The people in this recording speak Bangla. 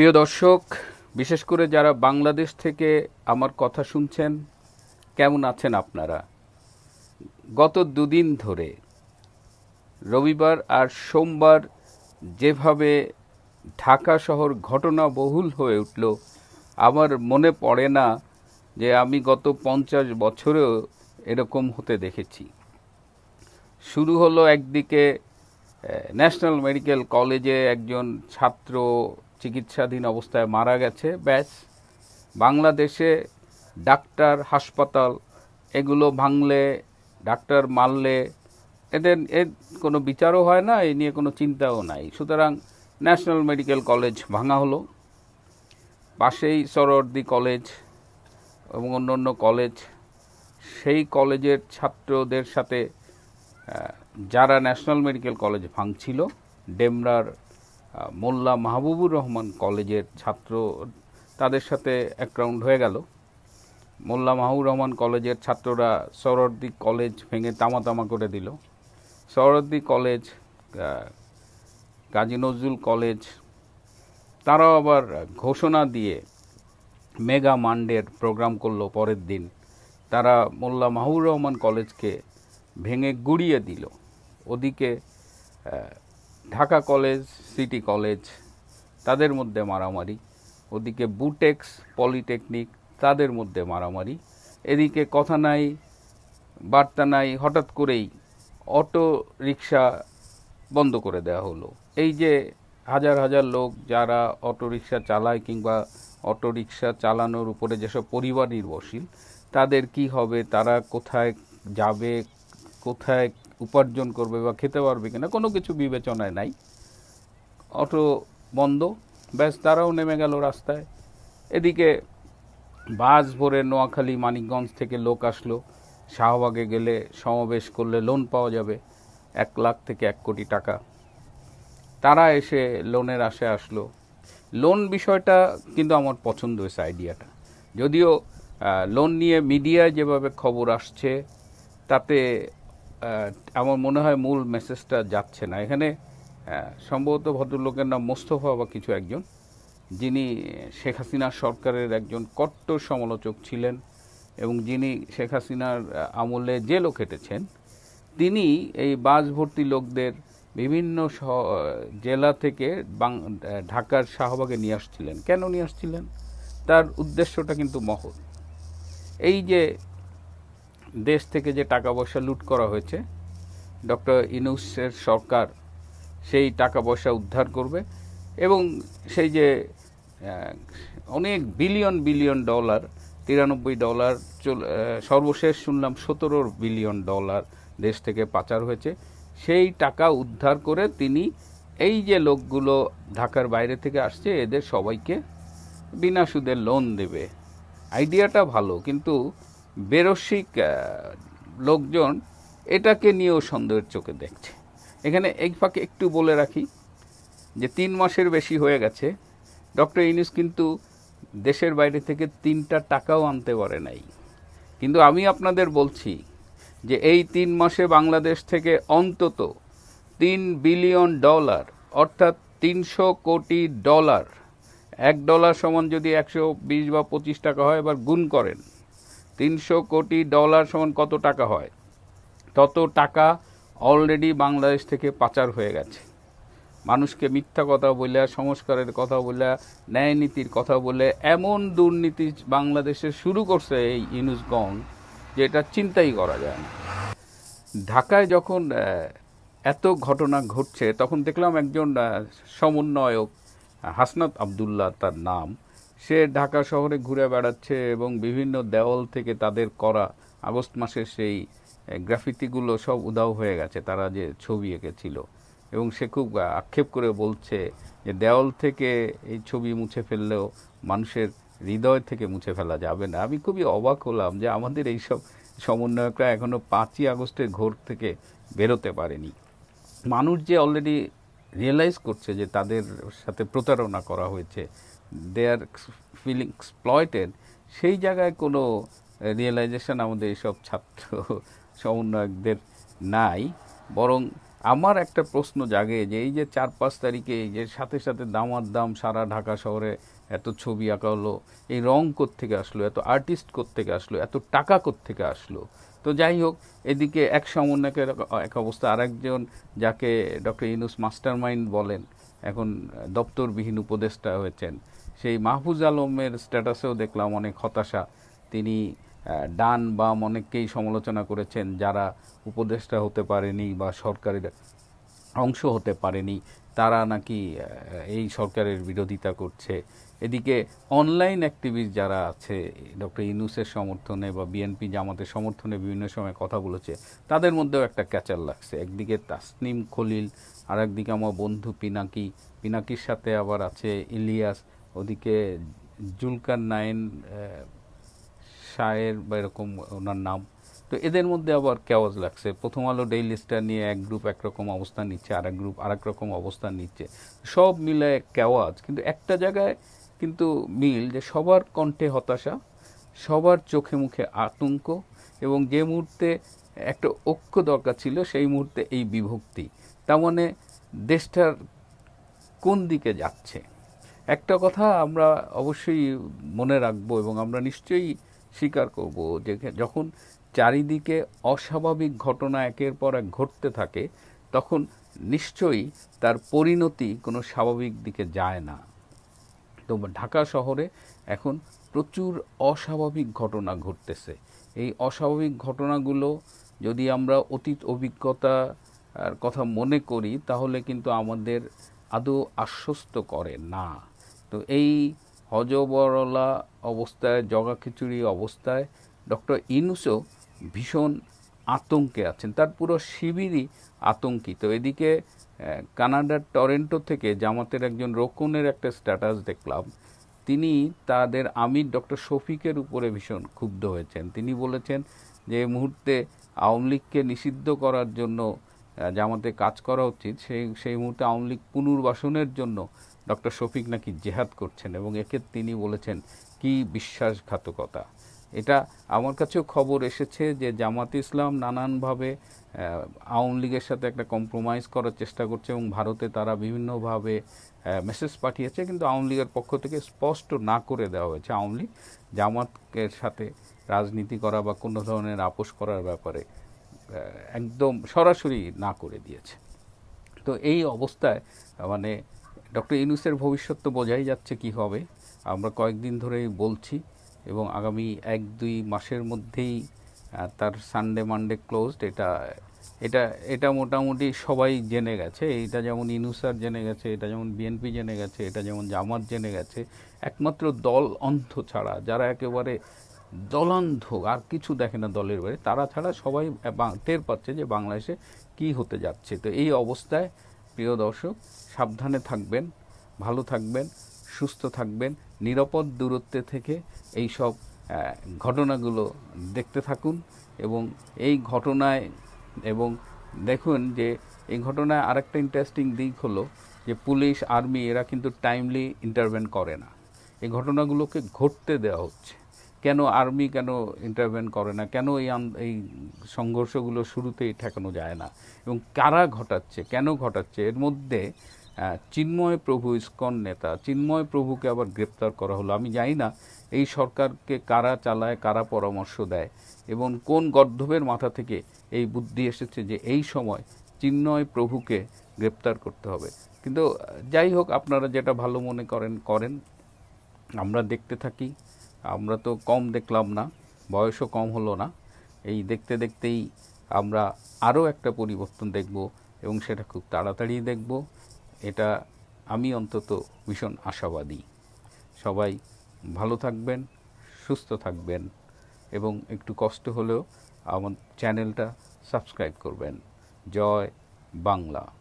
প্রিয় দর্শক, বিশেষ করে যারা বাংলাদেশ থেকে আমার কথা শুনছেন, কেমন আছেন আপনারা? গত দুদিন ধরে, রবিবার আর সোমবার যেভাবে ঢাকা শহর ঘটনা বহুল হয়ে উঠল, আমার মনে পড়ে না যে আমি গত পঞ্চাশ বছরেও এরকম হতে দেখেছি। শুরু হলো একদিকে ন্যাশনাল মেডিকেল কলেজে একজন ছাত্র চিকিৎসাধীন অবস্থায় মারা গেছে। ব্যাস, বাংলাদেশে ডাক্তার হাসপাতাল, এগুলো ভাঙলে, ডাক্তার মারলে, এদের, এর কোনো বিচারও হয় না এই নিয়ে কোনো চিন্তাও নাই। সুতরাং ন্যাশনাল মেডিকেল কলেজ ভাঙা হলো। পাশেই সরোয়ার্দি কলেজ এবং অন্য অন্য কলেজ, সেই কলেজের ছাত্রদের সাথে যারা ন্যাশনাল মেডিকেল কলেজ ভাঙছিল, ডেমরার মোল্লা মাহবুবুর রহমান কলেজের ছাত্র তাদের সাথে এক রাউন্ড হয়ে গেল। মোল্লা মাহবুব রহমান কলেজের ছাত্ররা সরোয়ার্দি কলেজ ভেঙে তামা তামা করে দিল। সরোয়ার্দি কলেজ কাজী নজরুল কলেজ, তারাও আবার ঘোষণা দিয়ে মেগা মান্ডের প্রোগ্রাম করল পরের দিন। তারা মোল্লা মাহবুর রহমান কলেজকে ভেঙে গুড়িয়ে দিল। ওদিকে ঢাকা কলেজ, সিটি কলেজ, তাদের মধ্যে মারামারি। ওদিকে বুটেক্স, পলিটেকনিক, তাদের মধ্যে মারামারি। এদিকে কথা নাই, বার্তা নাই, হঠাৎ করেই অটো রিক্সা বন্ধ করে দেওয়া হলো। এই যে হাজার হাজার লোক যারা অটো রিক্সা চালায় কিংবা অটো রিক্সা চালানোর উপরে যেসব পরিবার নির্ভরশীল, তাদের কি হবে, তারা কোথায় যাবে, কোথায় উপার্জন করবে বা খেতে পারবে কিনা, কোনো কিছু বিবেচনায় নাই। অটো বন্ধ, ব্যাস তারাও নেমে গেল রাস্তায়। এদিকে বাস ভরে নোয়াখালী, মানিকগঞ্জ থেকে লোক আসলো। শাহবাগে গেলে সমাবেশ করলে লোন পাওয়া যাবে, এক লাখ থেকে এক কোটি টাকা। তারা এসে লোনের আশে আসলো। লোন বিষয়টা কিন্তু আমার পছন্দ হয়েছে আইডিয়াটা যদিও লোন নিয়ে মিডিয়ায় যেভাবে খবর আসছে, তাতে আমার মনে হয় মূল মেসেজটা যাচ্ছে না। এখানে সম্ভবত ভদ্রলোকের নাম মোস্তফা বা কিছু একজন, যিনি শেখ হাসিনা সরকারের একজন কট্টর সমালোচক ছিলেন এবং যিনি শেখ হাসিনার আমলে জেলও খেটেছেন। তিনি এই বাস ভর্তি লোকদের বিভিন্ন জেলা থেকে ঢাকার শাহবাগে নিয়ে আসছিলেন। কেন নিয়ে আসছিলেন? তার উদ্দেশ্যটা কিন্তু মহৎ। এই যে দেশ থেকে যে টাকা পয়সা লুট করা হয়েছে, ডক্টর ইনুসের সরকার সেই টাকা পয়সা উদ্ধার করবে এবং সেই যে অনেক বিলিয়ন বিলিয়ন ডলার, তিরানব্বই ডলার চল- সর্বশেষ শুনলাম সতেরো বিলিয়ন ডলার দেশ থেকে পাচার হয়েছে। সেই টাকা উদ্ধার করে তিনি এই যে লোকগুলো ঢাকার বাইরে থেকে আসছে, এদের সবাইকে বিনা সুদে লোন দেবে। আইডিয়াটা ভালো, কিন্তু বেরসিক লোকজন এটাকে নিয়েও সন্দেহের চোখে দেখছে। এখানে এই ফাঁকে একটু বলে রাখি যে তিন মাসের বেশি হয়ে গেছে। ডক্টর ইউনুস কিন্তু দেশের বাইরে থেকে তিনটা টাকাও আনতে পারে নাই। কিন্তু আমি আপনাদের বলছি যে এই তিন মাসে বাংলাদেশ থেকে অন্তত তিন বিলিয়ন ডলার, অর্থাৎ তিনশো কোটি ডলার, এক ডলার সমান যদি একশো বিশ বা পঁচিশ টাকা হয়, এবার গুণ করেন। তিনশো কোটি ডলার সমান কত টাকা হয়? তত টাকা অলরেডি বাংলাদেশ থেকে পাচার হয়ে গেছে। মানুষকে মিথ্যা কথা বলে, সংস্কারের কথা বলে, ন্যায় নীতির কথা বলে এমন দুর্নীতি বাংলাদেশে শুরু করছে এই ইউনুসগং যে এটা চিন্তাই করা যায় না। ঢাকায় যখন এত ঘটনা ঘটছে, তখন দেখলাম একজন সমন্বয়ক, হাসনাত আবদুল্লাহ তার নাম। সে ঢাকা শহরে ঘুরে বেড়াচ্ছে এবং বিভিন্ন দেওয়াল থেকে তাদের করা আগস্ট মাসের সেই গ্রাফিতিগুলো সব উদাও হয়ে গেছে, তারা যে ছবি এঁকেছিল। এবং সে খুব আক্ষেপ করে বলছে যে দেওয়াল থেকে এই ছবি মুছে ফেললেও মানুষের হৃদয় থেকে মুছে ফেলা যাবে না। আমি খুবই অবাক হলাম যে আমাদের এইসব সমন্বয়করা এখনও পাঁচই আগস্টের ঘোর থেকে বেরোতে পারেনি। মানুষ যে অলরেডি রিয়েলাইজ করছে যে তাদের সাথে প্রতারণা করা হয়েছে দে আর ফিলিং এক্সপ্লয়েটেড সেই জায়গায় কোনো রিয়েলাইজেশন আমাদের এইসব ছাত্র সমন্বয়কদের নাই। বরং আমার একটা প্রশ্ন জাগে যে, এই যে চার পাঁচ তারিখে এই যে সাথে সাথে দামার দাম সারা ঢাকা শহরে এত ছবি আঁকা হলো, এই রং থেকে আসলো, এত আর্টিস্ট থেকে আসলো, এত টাকা থেকে আসলো? তো যাই হোক, এদিকে এক সমন্বয়কের এক অবস্থা, আরেকজন যাকে ডক্টর ইনুস মাস্টার মাইন্ড বলেন, এখন দপ্তরবিহীন উপদেষ্টা হয়েছেন সেই মাহফুজ আলমের স্ট্যাটাসেও দেখলাম অনেক হতাশা। তিনি ডান বাম অনেককেই সমালোচনা করেছেন যারা উপদেষ্টা হতে পারেনি বা সরকারের অংশ হতে পারেনি, তারা নাকি এই সরকারের বিরোধিতা করছে। এদিকে অনলাইন অ্যাক্টিভিস্ট যারা আছে, ডক্টর ইনুসের সমর্থনে বা বিএনপি জামাতের সমর্থনে বিভিন্ন সময় কথা বলেছে, তাদের মধ্যেও একটা ক্যাচার লাগছে। একদিকে তাসনিম খলিল আর একদিকে আমার বন্ধু পিনাকি। পিনাকির সাথে আবার আছে ইলিয়াস। ওদিকে জুলকার নাইন শায়ের বা এরকম ওনার নাম। তো এদের মধ্যে আবার কেওয়াজ লাগছে। প্রথম আলো ডেইলি স্টার নিয়ে এক গ্রুপ একরকম অবস্থান নিচ্ছে আর এক গ্রুপ আর রকম অবস্থান নিচ্ছে। সব মিলে কেওয়াজ কিন্তু একটা জায়গায় কিন্তু মিল যে সবার কণ্ঠে হতাশা, সবার চোখে মুখে আতঙ্ক এবং যে মুহূর্তে একটা ঐক্য দরকার ছিল সেই মুহূর্তে এই বিভক্তি। তার মানে দেশটার কোন দিকে যাচ্ছে? একটা কথা আমরা অবশ্যই মনে রাখব এবং আমরা নিশ্চয়ই স্বীকার করব যে যখন চারিদিকে অস্বাভাবিক ঘটনা একের পর এক ঘটতে থাকে, তখন নিশ্চয়ই তার পরিণতি কোনো স্বাভাবিক দিকে যায় না। তো ঢাকা শহরে এখন প্রচুর অস্বাভাবিক ঘটনা ঘটতেছে। এই অস্বাভাবিক ঘটনাগুলো যদি আমরা অতীত অভিজ্ঞতার কথা মনে করি, তাহলে কিন্তু আমাদের আদৌ আশ্বস্ত করে না। তো এই হজবরলা অবস্থায় জগা খিচুড়ি অবস্থায় ডক্টর ইনুসও ভীষণ আতঙ্কে আছেন। তার পুরো শিবিরই আতঙ্কিত। এদিকে কানাডার টরেন্টো থেকে জামাতের একজন রোকনের একটা স্ট্যাটাস দেখলাম। তিনি তাদের আমির ডক্টর শফিকের উপরে ভীষণ ক্ষুব্ধ হয়েছেন। তিনি বলেছেন যে মুহূর্তে আওয়ামী লীগকে নিষিদ্ধ করার জন্য জামাতে কাজ করা উচিত। সেই সেই মুহূর্তে আওয়ামী লীগ পুনর্বাসনের জন্য ডক্টর শফিক নাকি জেহাদ করছেন এবং একে তিনি বলেছেন কি বিশ্বাসঘাতকতা। এটা আমার কাছেও খবর এসেছে যে জামাত ইসলাম নানানভাবে আওয়ামী লীগের সাথে একটা কম্প্রোমাইজ করার চেষ্টা করছে এবং ভারতে তারা বিভিন্নভাবে মেসেজ পাঠিয়েছে কিন্তু আওয়ামী লীগের পক্ষ থেকে স্পষ্ট না করে দেওয়া হয়েছে আওয়ামী লীগ জামাতের সাথে রাজনীতি করা বা কোনো ধরনের আপোষ করার ব্যাপারে একদম সরাসরি না করে দিয়েছে। তো এই অবস্থায় মানে ডক্টর ইউনুসের ভবিষ্যৎ তো বোঝাই যাচ্ছে কি হবে। আমরা কয়েকদিন ধরেই বলছি এবং আগামী এক দুই মাসের মধ্যেই তার সানডে মানডে ক্লোজড এটা এটা এটা মোটামুটি সবাই জেনে গেছে। এটা যেমন ইনুসার জেনে গেছে, এটা যেমন বিএনপি জেনে গেছে, এটা যেমন জামাত জেনে গেছে। একমাত্র দল অন্ধ ছাড়া, যারা একেবারে দলান্ধ, আর কিছু দেখে না দলের বাইরে, তারা ছাড়া সবাই টের পাচ্ছে যে বাংলাদেশে কি হতে যাচ্ছে। তো এই অবস্থায় প্রিয় দর্শক, সাবধানে থাকবেন, ভালো থাকবেন, সুস্থ থাকবেন, নিরাপদ দূরত্বে থেকে এই সব ঘটনাগুলো দেখতে থাকুন এবং এই ঘটনায় এবং দেখুন যে এই ঘটনায় আরেকটা ইন্টারেস্টিং দিক হলো যে পুলিশ, আর্মি এরা কিন্তু টাইমলি ইন্টারভেন করে না। এই ঘটনাগুলোকে ঘটতে দেওয়া হচ্ছে। কেন আর্মি কেন ইন্টারভেন করে না? কেন এই এই সংঘর্ষগুলো শুরুতেই ঠেকানো যায় না? এবং কারা ঘটাচ্ছে? কেন ঘটাচ্ছে? এর মধ্যে চিন্ময় প্রভু ইস্কন নেতা, চিন্ময় প্রভুকে আবার গ্রেপ্তার করা হলো। আমি জানি না এই সরকারকে কারা চালায়, কারা পরামর্শ দেয় এবং কোন গর্ধবের মাথা থেকে এই বুদ্ধি এসেছে যে এই সময় চিন্ময় প্রভুকে গ্রেপ্তার করতে হবে। কিন্তু যাই হোক, আপনারা যেটা ভালো মনে করেন করেন। আমরা দেখতে থাকি। আমরা তো কম দেখলাম না, বয়সও কম হলো না। এই দেখতে দেখতেই আমরা আরও একটা পরিবর্তন দেখব এবং সেটা খুব তাড়াতাড়ি দেখব। এটা আমি অন্তত ভীষণ আশাবাদী। সবাই ভালো থাকবেন, সুস্থ থাকবেন এবং একটু কষ্ট হলেও আমার চ্যানেলটা সাবস্ক্রাইব করবেন। জয় বাংলা।